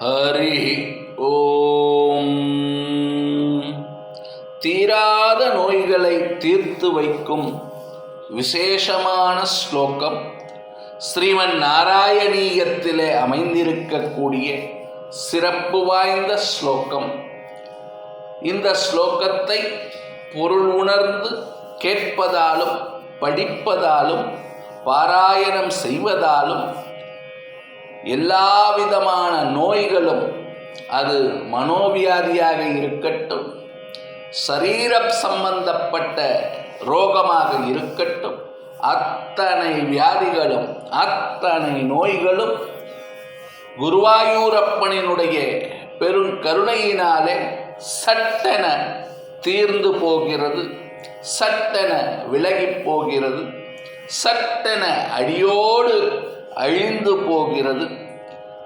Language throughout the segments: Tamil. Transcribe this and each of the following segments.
ஹரி ஓம். தீராத நோய்களை தீர்த்து வைக்கும் விசேஷமான ஸ்லோகம் ஸ்ரீமன் நாராயணீயத்திலே அமைந்திருக்கக்கூடிய சிறப்பு வாய்ந்த ஸ்லோகம். இந்த ஸ்லோகத்தை பொருள் உணர்ந்து கேட்பதாலும் படிப்பதாலும் பாராயணம் செய்வதாலும் எல்லா விதமான நோய்களும் அது மனோவியாதியாக இருக்கட்டும் சரீரம் சம்பந்தப்பட்ட ரோகமாக இருக்கட்டும் அத்தனை வியாதிகளும் அத்தனை நோய்களும் குருவாயூரப்பனினுடைய பெரும் கருணையினாலே சட்டென தீர்ந்து போகிறது சட்டென விலகிப் போகிறது சட்டென அடியோடு அழிந்து போகிறது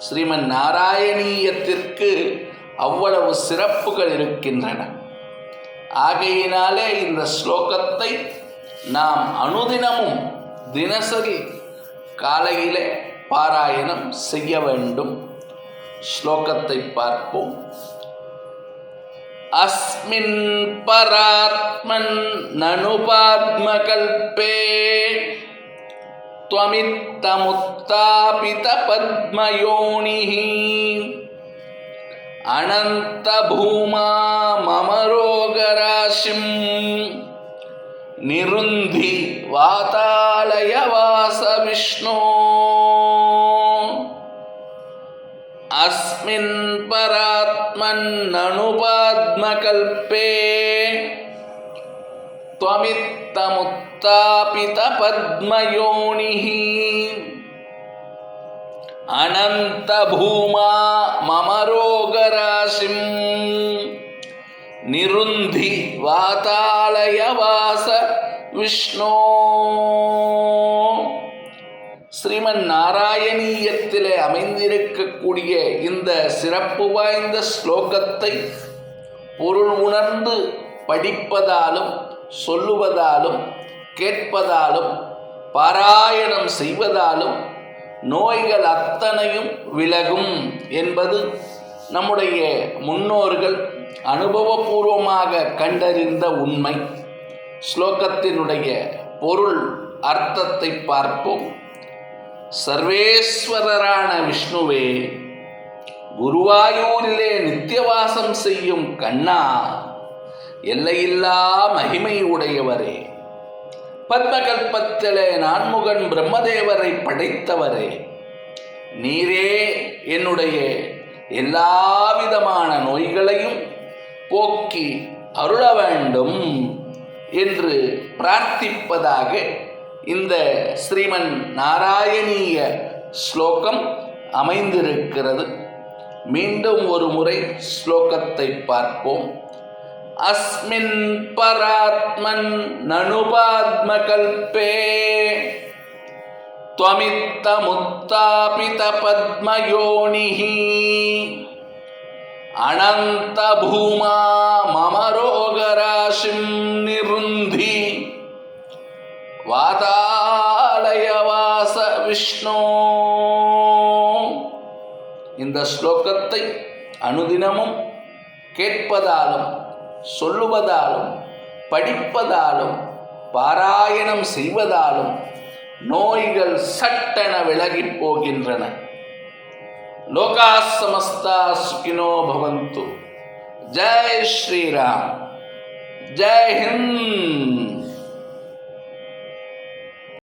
ஸ்ரீமன் நாராயணீயத்திற்கு அவ்வளவு சிறப்புகள் இருக்கின்றன ஆகையினாலே இந்த ஸ்லோகத்தை நாம் அனுதினமும் தினசரி காலையிலே பாராயணம் செய்ய வேண்டும் ஸ்லோகத்தை பார்ப்போம் अस्मिन् परात्मन् ननु पाद्मकल्पे त्वमित्तमुत्तापितपद्मयोनिः। अनन्तभूमा मम रोगराशिं। निरुन्धि वातालय वासविष्णो अस्मिन् परात्मन्ननुपाद्मकल्पे त्वमित्तमुत्तापितपद्मयोनिः अनन्तभूमा मम रोगराशिं निरुन्धि वातालय वास विष्णो ஸ்ரீமன் நாராயணீயத்திலே அமைந்திருக்கக்கூடிய இந்த சிறப்பு வாய்ந்த ஸ்லோகத்தை பொருள் உணர்ந்து படிப்பதாலும் சொல்லுவதாலும் கேட்பதாலும் பாராயணம் செய்வதாலும் நோய்கள் அத்தனையும் விலகும் என்பது நம்முடைய முன்னோர்கள் அனுபவபூர்வமாக கண்டறிந்த உண்மை. ஸ்லோகத்தினுடைய பொருள் அர்த்தத்தை பார்ப்போம். சர்வேஸ்வரரான விஷ்ணுவே குருவாயூரிலே நித்தியவாசம் செய்யும் கண்ணா எல்லையில்லா மகிமை உடையவரே பத்மகல்பத்திலே நான்முகன் பிரம்மதேவரை படைத்தவரே. நீரே என்னுடைய எல்லாவிதமான நோய்களையும் போக்கி அருள வேண்டும் என்று பிரார்த்திப்பதாக இந்த ஸ்ரீமன் நாராயணீய ஸ்லோகம் அமைந்திருக்கிறது. மீண்டும் ஒரு முறை ஸ்லோகத்தை பார்ப்போம். அஸ்மின் பராத்மன் நனுபாத்மகல்பே त्वमित्तमुत्तापितपद्मयोनिः अनन्तभूमा मम रोगराशिं निरुन्धि வாதாலயவாச விஷ்ணு இந்த ஸ்லோகத்தை அனுதினமும் கேட்பதாலும் சொல்லுவதாலும் படிப்பதாலும் பாராயணம் செய்வதாலும் நோய்கள் சட்டென விலகி போகின்றன. லோகா சமஸ்தா சுகினோ பவந்து. ஜெய் ஸ்ரீராம். ஜெய் ஹிந்த்.